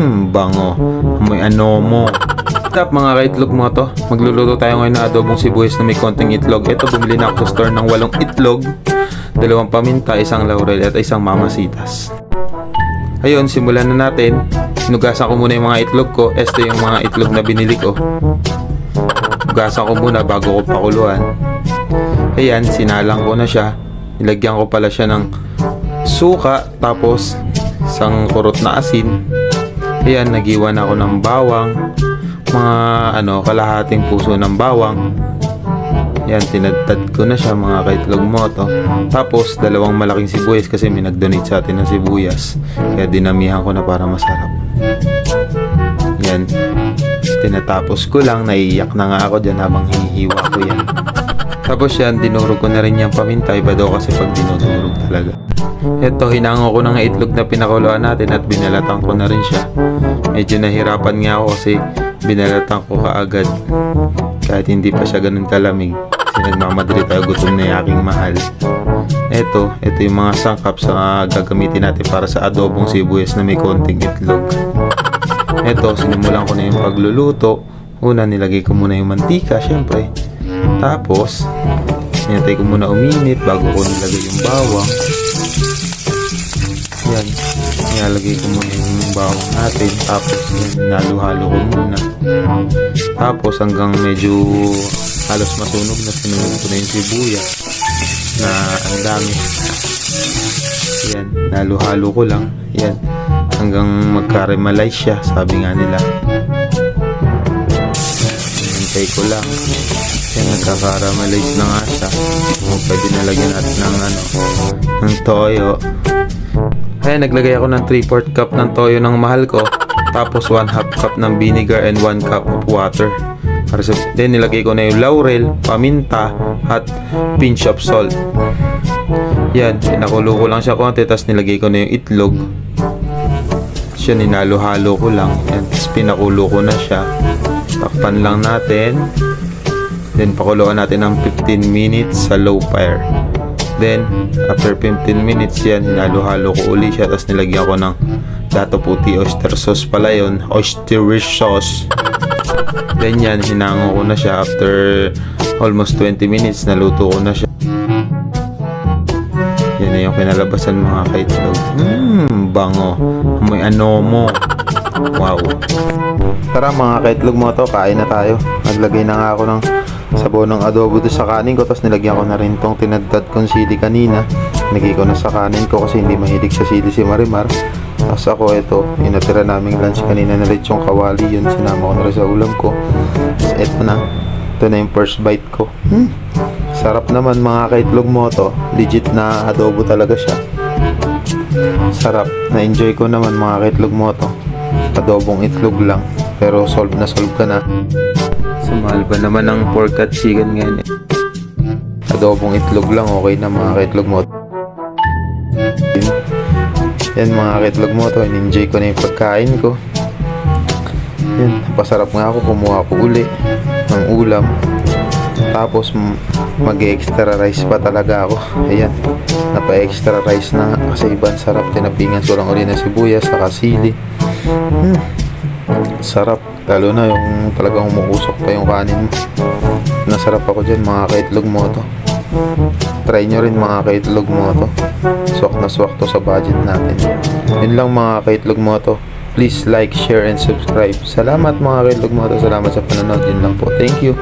Hmm, bango. May ano mo. Up mga kaitlog mo to? Magluluto tayo ngayon ng adobong sibuyas na may konting itlog. Ito, bumili na ako sa store ng walong itlog, dalawang paminta, isang laurel at isang mamasitas. Ayun, simulan na natin. Hinugasan ko muna yung mga itlog ko. Ito yung mga itlog na binili ko. Hugasan ko muna bago ko pakuluan. Ayan, sinalang ko na siya. Nilagyan ko pala siya ng suka, tapos isang kurot na asin. Ayan, nagiwan ako ng bawang. Mga ano, kalahating puso ng bawang. Ayan, tinadtad ko na siya mga kaitlog mo to. Tapos, dalawang malaking sibuyas kasi may nag-donate sa atin ng sibuyas. Kaya dinamihan ko na para masarap. Yan. Tinatapos ko lang, naiiyak na nga ako dyan habang hinihiwa ko yan. Tapos yan, dinurog ko na rin yung paminta. Iba daw kasi pag dinudurog talaga. Ito, hinango ko ng itlog na pinakuluan natin at binalatan ko na rin siya. Medyo nahirapan nga ako kasi binalatan ko kaagad. Kahit hindi pa siya ganun kalamig. Kasi nagmamadali tayo gutom na yung aking mahal. Ito, ito yung mga sangkap sa gagamitin natin para sa adobong sibuyas na may konting itlog. Ito, sinimulan ko na yung pagluluto. Una, nilagay ko muna yung mantika, syempre. Tapos, hinintay ko muna uminit bago ko nilagay yung bawang. Yan. Nilalagay ko muna yung bawang natin. Tapos, yan, naluhalo ko muna. Tapos, hanggang medyo halos masunog na sinunog ko na yung sibuyas na ang dami. Yan, naluhalo ko lang. Yan, hanggang magka-remalize siya, sabi nga nila. Hintay ko lang. Yan, nagkaka-remalize na nga. O, pwede nalagyan natin ng ano, ng toyo. Ayan, naglagay ako ng 3-4 cup ng toyo ng mahal ko. Tapos 1 half cup ng vinegar and 1 cup of water. Para sa, then nilagay ko na yung laurel, paminta, at pinch of salt. Yan, pinakulo ko lang siya konti, tapos nilagay ko na yung itlog. Siya, ninalo-halo ko lang. Yan, tapos pinakulo ko na siya. Takpan lang natin. Then, pakuluan natin ng 15 minutes sa low fire. Then, after 15 minutes yan, hinalo-halo ko uli siya. Tapos nilagyan ko ng dato puti oyster sauce pala yun. Oysterish sauce. Then yan, hinango ko na siya after almost 20 minutes. Naluto ko na siya. Yan na yung kinalabasan mga kaitlog. Mmm, bango. May ano mo. Wow. Tara mga kaitlog mo to, kain na tayo. Naglagay na nga ako ng sabaw ng adobo doon sa kanin ko tapos nilagyan ko na rin tong tinadtad kong sili kanina. Nagay ko na sa kanin ko kasi hindi mahilig sa sili si Marimar. Tapos ako ito yung naming lunch kanina na lechong kawali yun. Sinama ko na rin sa ulam ko. Tapos ito na ito na yung first bite ko. Hmm. sarap naman mga kaitlog mo to. Legit na adobo talaga siya. Sarap. Na enjoy ko naman mga kaitlog mo to adobong itlog lang pero solve na solve ka na mahal ba naman ng pork at chicken ngayon eh. Adobong itlog lang, okay na mga kaitlog mo. Yan mga kaitlog mo to, in-enjoy ko na yung pagkain ko. Yan, pasarap nga ako, kumuha ko uli ng ulam. Tapos mag-extra rice pa talaga ako. Ayan, napa-extra rice na kasi ibang sarap. Tinapingan ko lang uli ng sibuyas, saka sili. Sarap. Lalo na yung talagang umuusok pa yung kanin mo. Nasarap ako dyan mga kaitlog mo to. Try nyo rin mga kaitlog mo to. Swak na swak to sa budget natin. Yun lang mga kaitlog mo to. Please like, share, and subscribe. Salamat mga kaitlog mo to. Salamat sa panonood. Yun lang po. Thank you.